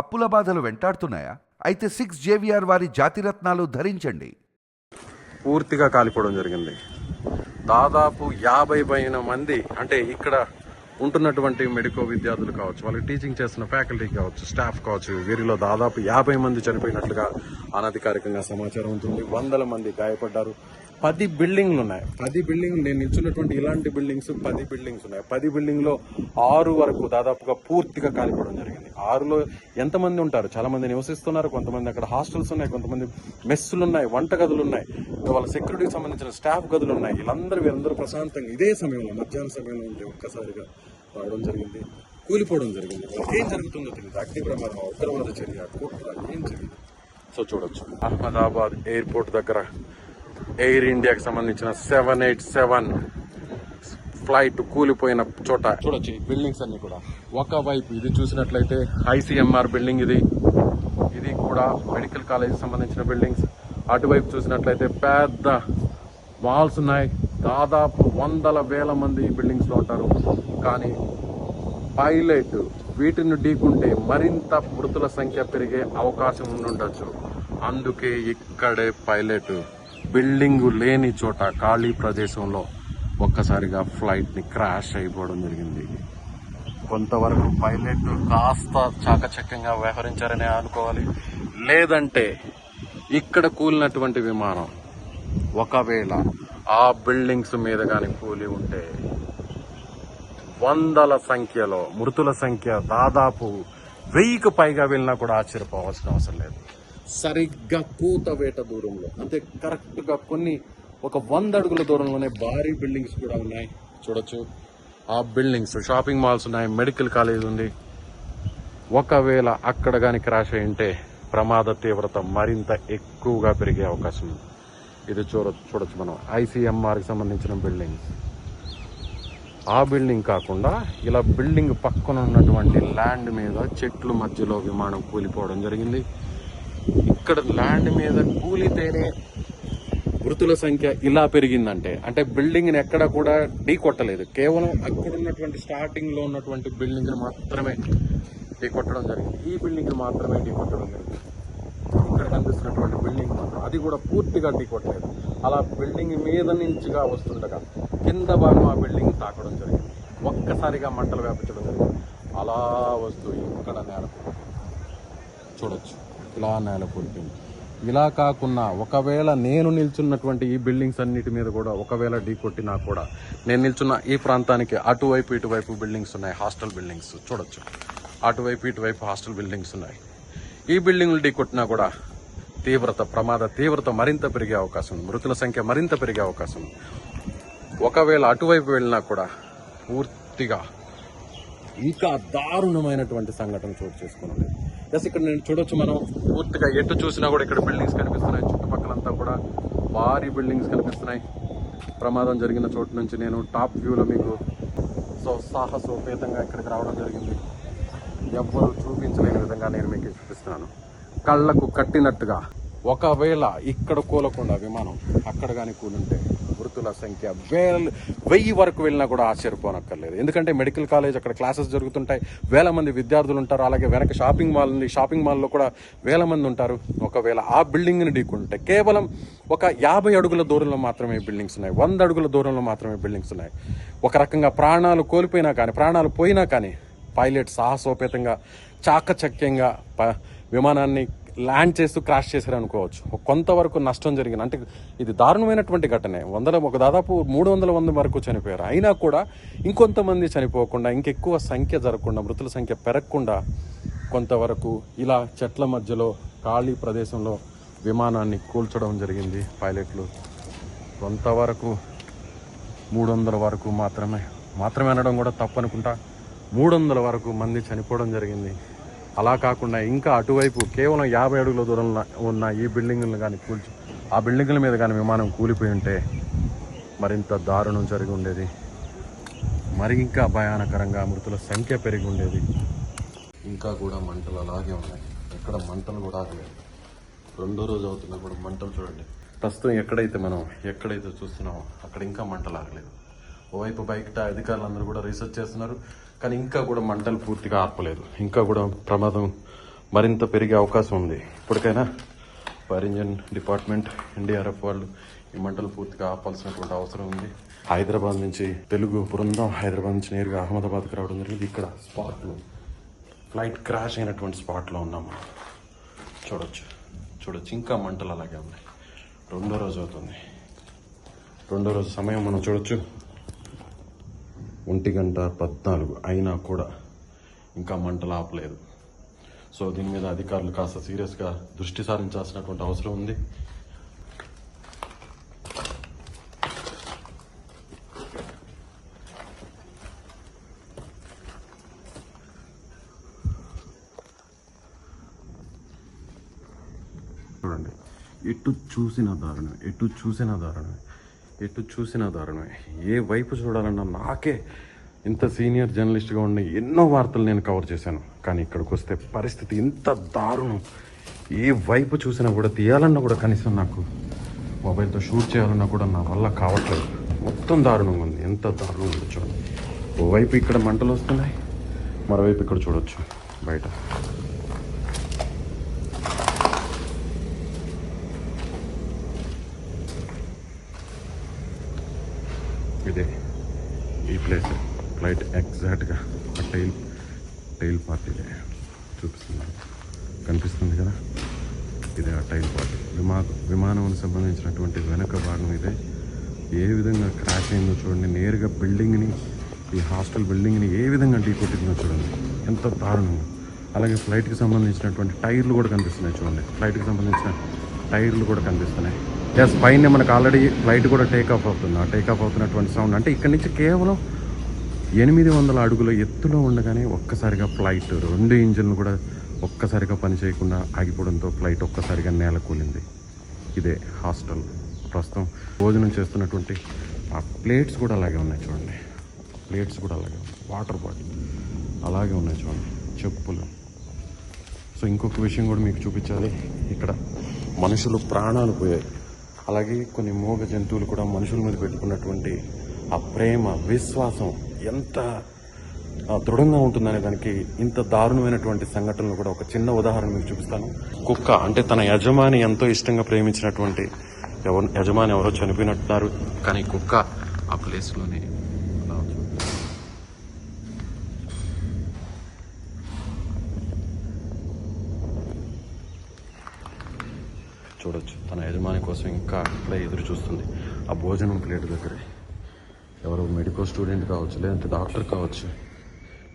అప్పుల బాధలు వెంటాడుతున్నాయా? అయితే సిక్స్ జేవిఆర్ వారి జాతిరత్నాలు ధరించండి. పూర్తిగా కాలిపోవడం జరిగింది. దాదాపు యాభై పైన మంది అంటే ఇక్కడ ఉంటున్నటువంటి మెడికో విద్యార్థులు కావచ్చు వాళ్ళకి టీచింగ్ చేస్తున్న ఫ్యాకల్టీ కావచ్చు స్టాఫ్ కావచ్చు వీరిలో దాదాపు యాభై మంది చనిపోయినట్లుగా అనధికారికంగా సమాచారం ఉంటుంది. వందల మంది గాయపడ్డారు. పది బిల్డింగ్లు ఉన్నాయి. పది బిల్డింగ్ నేను నిల్చున్నటువంటి ఇలాంటి బిల్డింగ్స్ పది బిల్డింగ్స్ ఉన్నాయి. పది బిల్డింగ్లో ఆరు వరకు దాదాపుగా పూర్తిగా కాలిపోవడం జరిగింది. ఆరులో ఎంతమంది ఉంటారు? చాలా మంది నివసిస్తున్నారు కొంతమంది అక్కడ హాస్టల్స్ ఉన్నాయి కొంతమంది మెస్సులు ఉన్నాయి వంట గదులు ఉన్నాయి వాళ్ళ సెక్యూరిటీకి సంబంధించిన స్టాఫ్ గదులు ఉన్నాయి వీళ్ళందరూ వీళ్ళందరూ ప్రశాంతంగా ఇదే సమయంలో మధ్యాహ్న సమయంలో ఉంటే ఒక్కసారిగా రావడం జరిగింది. కూలిపోవడం జరిగింది. ఏం జరుగుతుందో తెలియదు. అగ్ని ప్రమాదం ఉగ్రవాద చర్య కుట్ర ఏం జరిగింది? సో చూడొచ్చు. అహ్మదాబాద్ ఎయిర్పోర్ట్ దగ్గర ఎయిర్ ఇండియాకి సంబంధించిన సెవెన్ ఎయిట్ సెవెన్ ఫ్లైట్ కూలిపోయిన చోట. చూడొచ్చు ఈ బిల్డింగ్స్ అన్ని కూడా. ఒకవైపు ఇది చూసినట్లయితే ఐసీఎంఆర్ బిల్డింగ్ ఇది. ఇది కూడా మెడికల్ కాలేజ్ సంబంధించిన బిల్డింగ్స్. అటువైపు చూసినట్లయితే పెద్ద మాల్స్ ఉన్నాయి. దాదాపు వందల వేల మంది ఈ ఉంటారు. కానీ పైలట్ వీటిని ఢీకుంటే మరింత మృతుల సంఖ్య పెరిగే అవకాశం ఉండుండొచ్చు. అందుకే ఇక్కడే పైలట్. బిల్డింగ్ లేని చోట ఖాళీ ప్రదేశంలో ఒక్కసారిగా ఫ్లైట్ని క్రాష్ అయిపోవడం జరిగింది. కొంతవరకు పైలట్ కాస్త చాకచక్యంగా వ్యవహరించారని అనుకోవాలి. లేదంటే ఇక్కడ కూలినటువంటి విమానం ఒకవేళ ఆ బిల్డింగ్స్ మీద కానీ కూలి ఉంటే వందల సంఖ్యలో మృతుల సంఖ్య దాదాపు వెయ్యికి పైగా వెళ్ళినా కూడా ఆశ్చర్యపోవాల్సిన అవసరం లేదు. సరిగ్గా కూతవేట దూరంలో అంటే కరెక్ట్గా కొన్ని ఒక వంద అడుగుల దూరంలోనే భారీ బిల్డింగ్స్ కూడా ఉన్నాయి. చూడొచ్చు. ఆ బిల్డింగ్స్ షాపింగ్ మాల్స్ ఉన్నాయి మెడికల్ కాలేజ్ ఉంది. ఒకవేళ అక్కడ కానీ క్రాష్ అయింటే ప్రమాద తీవ్రత మరింత ఎక్కువగా పెరిగే అవకాశం ఉంది. ఇది చూడ చూడొచ్చు మనం. ఐసీఎంఆర్కి సంబంధించిన బిల్డింగ్స్. ఆ బిల్డింగ్ కాకుండా ఇలా బిల్డింగ్ పక్కన ఉన్నటువంటి ల్యాండ్ మీద చెట్ల మధ్యలో విమానం కూలిపోవడం జరిగింది. ఇక్కడ ల్యాండ్ మీద కూలితేనే మృతుల సంఖ్య ఇలా పెరిగిందంటే అంటే బిల్డింగ్ని ఎక్కడ కూడా ఢీ కొట్టలేదు. కేవలం అక్కడ ఉన్నటువంటి స్టార్టింగ్లో ఉన్నటువంటి బిల్డింగ్ని మాత్రమే ఢీ కొట్టడం జరిగింది. ఈ బిల్డింగ్ మాత్రమే ఢీ కొట్టడం జరిగింది. ఇక్కడ కనిపిస్తున్నటువంటి బిల్డింగ్ మాత్రం అది కూడా పూర్తిగా ఢీ కొట్టలేదు. అలా బిల్డింగ్ మీద నుంచిగా వస్తుండగా కింద భాగం ఆ బిల్డింగ్ తాకడం జరిగింది. ఒక్కసారిగా మంటలు వ్యాపించడం జరిగింది. అలా వస్తూ ఇక్కడ నేల చూడొచ్చు. ఇలా నేల కూలిపోయింది ఇలా కాకుండా ఒకవేళ నేను నిల్చున్నటువంటి ఈ బిల్డింగ్స్ అన్నిటి మీద కూడా ఒకవేళ ఢీ కొట్టినా కూడా నేను నిల్చున్న ఈ ప్రాంతానికి అటువైపు ఇటువైపు బిల్డింగ్స్ ఉన్నాయి హాస్టల్ బిల్డింగ్స్. చూడొచ్చు. అటువైపు ఇటువైపు హాస్టల్ బిల్డింగ్స్ ఉన్నాయి. ఈ బిల్డింగ్లు ఢీ కొట్టినా కూడా తీవ్రత ప్రమాద తీవ్రత మరింత పెరిగే అవకాశం ఉంది. మృతుల సంఖ్య మరింత పెరిగే అవకాశం ఉంది. ఒకవేళ అటువైపు వెళ్ళినా కూడా పూర్తిగా ఇంకా దారుణమైనటువంటి సంఘటన చోటు చేసుకున్నది ప్లస్ ఇక్కడ నేను చూడొచ్చు మనం. పూర్తిగా ఎటు చూసినా కూడా ఇక్కడ బిల్డింగ్స్ కనిపిస్తున్నాయి. చుట్టుపక్కలంతా కూడా భారీ బిల్డింగ్స్ కనిపిస్తున్నాయి. ప్రమాదం జరిగిన చోటు నుంచి నేను టాప్ వ్యూలో మీకు సో సాహసోపేతంగా ఇక్కడికి రావడం జరిగింది. ఎవ్వరు చూపించలేని విధంగా నేను మీకు చూపిస్తున్నాను. కళ్ళకు కట్టినట్టుగా. ఒకవేళ ఇక్కడ కూలకుండా విమానం అక్కడ కానీ కూలుంటే మృతుల సంఖ్య వేల వెయ్యి వరకు వెళ్ళినా కూడా ఆశ్చర్యపోనక్కర్లేదు. ఎందుకంటే మెడికల్ కాలేజ్ అక్కడ క్లాసెస్ జరుగుతుంటాయి. వేల మంది విద్యార్థులు ఉంటారు. అలాగే వెనక షాపింగ్ మాల్ ఉంది. షాపింగ్ మాల్లో కూడా వేల మంది ఉంటారు. ఒకవేళ ఆ బిల్డింగ్ని ఢీకుంటే కేవలం ఒక యాభై అడుగుల దూరంలో మాత్రమే బిల్డింగ్స్ ఉన్నాయి. వంద అడుగుల దూరంలో మాత్రమే బిల్డింగ్స్ ఉన్నాయి. ఒక రకంగా ప్రాణాలు కోల్పోయినా కానీ ప్రాణాలు పోయినా కానీ పైలట్ సాహసోపేతంగా చాకచక్యంగా ప- విమానాన్ని ల్యాండ్ చేస్తూ క్రాష్ చేశారు అనుకోవచ్చు. కొంతవరకు నష్టం జరిగింది. అంటే ఇది దారుణమైనటువంటి ఘటనే. వందల ఒక దాదాపు మూడు వందల మంది వరకు చనిపోయారు. అయినా కూడా ఇంకొంతమంది చనిపోకుండా ఇంకెక్కువ సంఖ్య జరగకుండా మృతుల సంఖ్య పెరగకుండా కొంతవరకు ఇలా చెట్ల మధ్యలో ఖాళీ ప్రదేశంలో విమానాన్ని కూల్చడం జరిగింది పైలట్లు. కొంతవరకు మూడు వందల వరకు మాత్రమే. మాత్రమే అనడం కూడా తప్పనుకుంటా. మూడు వందల వరకు మంది చనిపోవడం జరిగింది. అలా కాకుండా ఇంకా అటువైపు కేవలం యాభై అడుగుల దూరంలో ఉన్న ఈ బిల్డింగులను కానీ కూల్చి ఆ బిల్డింగుల మీద కానీ విమానం కూలిపోయి ఉంటే మరింత దారుణం జరిగి ఉండేది. మరి ఇంకా భయానకరంగా మృతుల సంఖ్య పెరిగి ఉండేది. ఇంకా కూడా మంటలు అలాగే ఉన్నాయి. ఎక్కడ మంటలు కూడా ఆగలేదు. రెండో రోజు అవుతున్నా కూడా మంటలు చూడండి. ప్రస్తుతం ఎక్కడైతే మనం ఎక్కడైతే చూస్తున్నామో అక్కడ ఇంకా మంటలు ఆగలేదు. ఓవైపు బయట అధికారులు అందరూ కూడా రీసెర్చ్ చేస్తున్నారు. కానీ ఇంకా కూడా మంటలు పూర్తిగా ఆర్పలేదు ఇంకా కూడా ప్రమాదం మరింత పెరిగే అవకాశం ఉంది. ఇప్పటికైనా ఫైర్ ఇంజన్ డిపార్ట్మెంట్ ఎన్డీఆర్ఎఫ్ వాళ్ళు ఈ మంటలు పూర్తిగా ఆపాల్సినటువంటి అవసరం ఉంది. హైదరాబాద్ నుంచి తెలుగు బృందం హైదరాబాద్ నుంచి నేరుగా అహ్మదాబాద్కి రావడం జరిగింది. ఇక్కడ స్పాట్లో ఫ్లైట్ క్రాష్ అయినటువంటి స్పాట్లో ఉన్నాము. చూడొచ్చు. చూడొచ్చు. ఇంకా మంటలు అలాగే ఉన్నాయి. రెండో రోజు అవుతుంది. రెండో రోజు సమయం మనం చూడొచ్చు. ఒంటి గంట పద్నాలుగు అయినా కూడా ఇంకా మంటలు ఆపలేదు సో దీని మీద అధికారులు కాస్త సీరియస్గా దృష్టి సారించాల్సినటువంటి అవసరం ఉంది. చూడండి. ఎటు చూసిన దారుణం ఎటు చూసిన దారుణమే ఎటు చూసినా దారుణమే. ఏ వైపు చూడాలన్నా నాకే ఇంత సీనియర్ జర్నలిస్ట్గా ఉన్న ఎన్నో వార్తలు నేను కవర్ చేశాను. కానీ ఇక్కడికి వస్తే పరిస్థితి ఇంత దారుణం. ఏ వైపు చూసినా కూడా తీయాలన్నా కూడా కనీసం నాకు మొబైల్తో షూట్ చేయాలన్నా కూడా నా వల్ల కావట్లేదు. మొత్తం దారుణంగా ఉంది. ఎంత దారుణం ఉంది చూడండి. ఓవైపు ఇక్కడ మంటలు వస్తున్నాయి. మరోవైపు ఇక్కడ చూడొచ్చు. బయట. ఇదే. ఈ ప్లేస్ ఫ్లైట్ ఎగ్జాక్ట్గా ఆ టైల్ టైల్ పార్టీలే చూపిస్తున్నాను కనిపిస్తుంది కదా? ఇదే ఆ టైల్ పార్ట్ విమా విమానం సంబంధించినటువంటి వెనక భాగం ఇదే. ఏ విధంగా క్రాష్ అయిందో చూడండి. నేరుగా బిల్డింగ్ని ఈ హాస్టల్ బిల్డింగ్ని ఏ విధంగా ఢీ కొట్టిందో చూడండి. ఎంత దారుణంగా అలాగే ఫ్లైట్కి సంబంధించినటువంటి టైర్లు కూడా కనిపిస్తున్నాయి చూడండి. ఫ్లైట్కి సంబంధించిన టైర్లు కూడా కనిపిస్తున్నాయి. ఎస్ పైన మనకు ఆల్రెడీ ఫ్లైట్ కూడా టేక్ ఆఫ్ అవుతుంది. ఆ టేక్ ఆఫ్ అవుతున్నటువంటి సౌండ్ అంటే ఇక్కడ నుంచి కేవలం ఎనిమిది వందల అడుగుల ఎత్తులో ఉండగానే ఒక్కసారిగా ఫ్లైట్ రెండు ఇంజిన్లు కూడా ఒక్కసారిగా పని చేయకుండా ఆగిపోవడంతో ఫ్లైట్ ఒక్కసారిగా నేల కూలింది ఇదే హాస్టల్ ప్రస్తుతం భోజనం చేస్తున్నటువంటి ఆ ప్లేట్స్ కూడా అలాగే ఉన్నాయి చూడండి. ప్లేట్స్ కూడా అలాగే వాటర్ బాటిల్ అలాగే ఉన్నాయి చూడండి. చెప్పులు. సో ఇంకొక విషయం కూడా మీకు చూపించాలి. ఇక్కడ మనుషులు ప్రాణాలు పోయాయి. అలాగే కొన్ని మూగ జంతువులు కూడా మనుషుల మీద పెట్టుకున్నటువంటి ఆ ప్రేమ విశ్వాసం ఎంత దృఢంగా ఉంటుందనే దానికి ఇంత దారుణమైనటువంటి సంఘటనలు కూడా ఒక చిన్న ఉదాహరణ మీకు చూపిస్తాను. కుక్క అంటే తన యజమాని ఎంతో ఇష్టంగా ప్రేమించినటువంటి ఎవరు యజమాని ఎవరో చనిపోయినట్టున్నారు. కానీ కుక్క ఆ ప్లేస్లోనే అలా ఉంది. చూడొచ్చు. తన యజమాని కోసం ఇంకా అట్లా ఎదురు చూస్తుంది. ఆ భోజనం ప్లేట్ దగ్గరే. ఎవరు మెడికల్ స్టూడెంట్ కావచ్చు లేదంటే డాక్టర్ కావచ్చు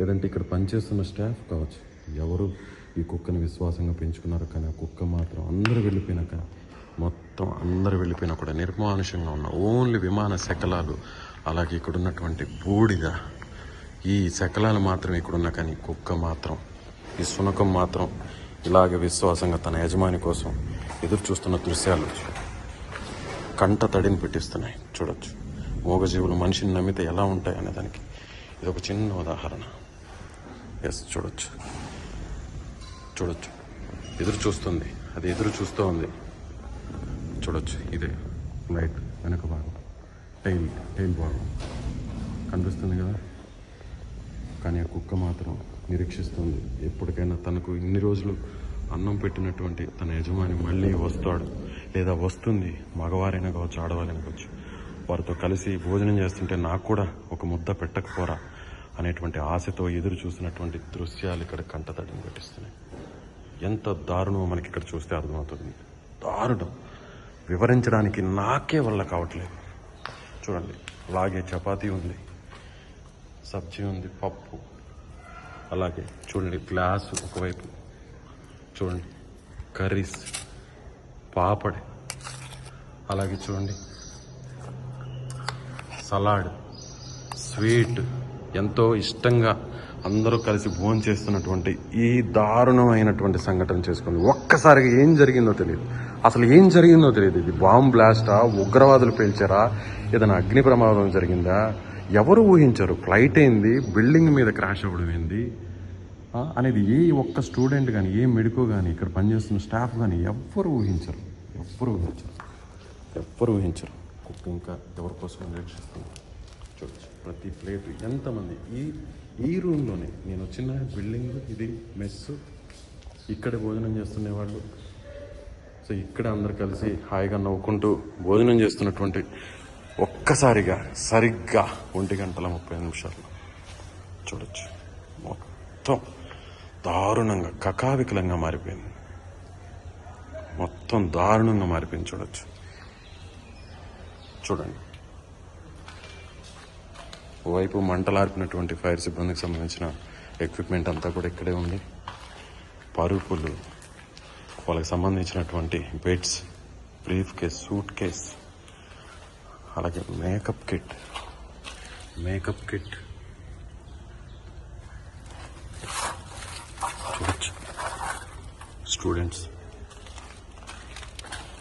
లేదంటే ఇక్కడ పనిచేస్తున్న స్టాఫ్ కావచ్చు. ఎవరు ఈ కుక్కని విశ్వాసంగా పెంచుకున్నారు కానీ ఆ కుక్క మాత్రం అందరూ వెళ్ళిపోయినాక మొత్తం అందరూ వెళ్ళిపోయినా కూడా నిర్మానుషంగా ఉన్న ఓన్లీ విమాన శకలాలు అలాగే ఇక్కడ ఉన్నటువంటి బూడిద. ఈ శకలాలు మాత్రం ఇక్కడ ఉన్న కానీ కుక్క మాత్రం ఈ సునకం మాత్రం ఇలాగే విశ్వాసంగా తన యజమాని కోసం ఎదురు చూస్తున్న దృశ్యాలు కంట తడిని పెట్టిస్తున్నాయి. చూడొచ్చు. మూగజీవులు మనిషిని నమ్మితే ఎలా ఉంటాయి అనే దానికి ఇది ఒక చిన్న ఉదాహరణ. ఎస్ చూడొచ్చు. చూడొచ్చు. ఎదురు చూస్తుంది అది ఎదురు చూస్తూ ఉంది. చూడొచ్చు. ఇదే. లైట్ వెనక భాగం. టైల్ టైల్ భాగం. కనిపిస్తుంది కదా? కానీ ఆ కుక్క మాత్రం నిరీక్షిస్తుంది. ఎప్పటికైనా తనకు ఇన్ని రోజులు అన్నం పెట్టినటువంటి తన యజమాని మళ్ళీ వస్తాడు. లేదా వస్తుంది. మగవారైనా కావచ్చు ఆడవారైనా కావచ్చు. వారితో కలిసి భోజనం చేస్తుంటే నాకు కూడా ఒక ముద్ద పెట్టకపోరా అనేటువంటి ఆశతో ఎదురు చూసినటువంటి దృశ్యాలు ఇక్కడ కంటతడిని పెట్టిస్తున్నాయి. ఎంత దారుణమో మనకి ఇక్కడ చూస్తే అర్థమవుతుంది. దారుణం. వివరించడానికి నాకే వల్ల కావట్లేదు. చూడండి. అలాగే చపాతీ ఉంది. సబ్జీ ఉంది. పప్పు. అలాగే చూడండి గ్లాసు ఒకవైపు చూడండి కర్రీస్ పాపడి అలాగే చూడండి సలాడ్ స్వీట్ ఎంతో ఇష్టంగా అందరూ కలిసి భోజనం చేస్తున్నటువంటి ఈ దారుణమైనటువంటి సంఘటన చేసుకుంది. ఒక్కసారిగా ఏం జరిగిందో తెలియదు. అసలు ఏం జరిగిందో తెలియదు. ఇది బాంబ్ బ్లాస్టా? ఉగ్రవాదులు పేల్చారా? ఏదైనా అగ్ని ప్రమాదం జరిగిందా? ఎవరు ఊహించరు. ఫ్లైట్ ఏంది? బిల్డింగ్ మీద క్రాష్ అవ్వడం ఏంది? అనేది ఏ ఒక్క స్టూడెంట్ కానీ ఏ మెడికో కానీ ఇక్కడ పనిచేస్తున్న స్టాఫ్ కానీ ఎవ్వరు ఊహించరు. ఎవ్వరు ఊహించరు. ఎవ్వరు ఊహించరు. కుక్క ఇంకా ఎవరి కోసం నిరీక్షిస్తుంది చూడచ్చు ప్రతి ప్లేట్ ఎంతమంది? ఈ ఈ రూమ్లోనే నేను వచ్చిన బిల్డింగ్ ఇది మెస్ ఇక్కడ భోజనం చేస్తున్న వాళ్ళు. సో ఇక్కడ అందరు కలిసి హాయిగా నవ్వుకుంటూ భోజనం చేస్తున్నటువంటి ఒక్కసారిగా సరిగ్గా ఒంటి గంటల ముప్పై నిమిషాలు. చూడొచ్చు. మొత్తం దారుణంగా కకావికలంగా మారిపోయింది. మొత్తం దారుణంగా మారిపోయింది. చూడొచ్చు. చూడండి. ఓవైపు మంటలార్పినటువంటి ఫైర్ సిబ్బందికి సంబంధించిన ఎక్విప్మెంట్ అంతా కూడా ఇక్కడే ఉంది. పరుపులు వాళ్ళకి సంబంధించినటువంటి beds briefcase suitcase. అలాగే మేకప్ కిట్ మేకప్ కిట్ చూడొచ్చు స్టూడెంట్స్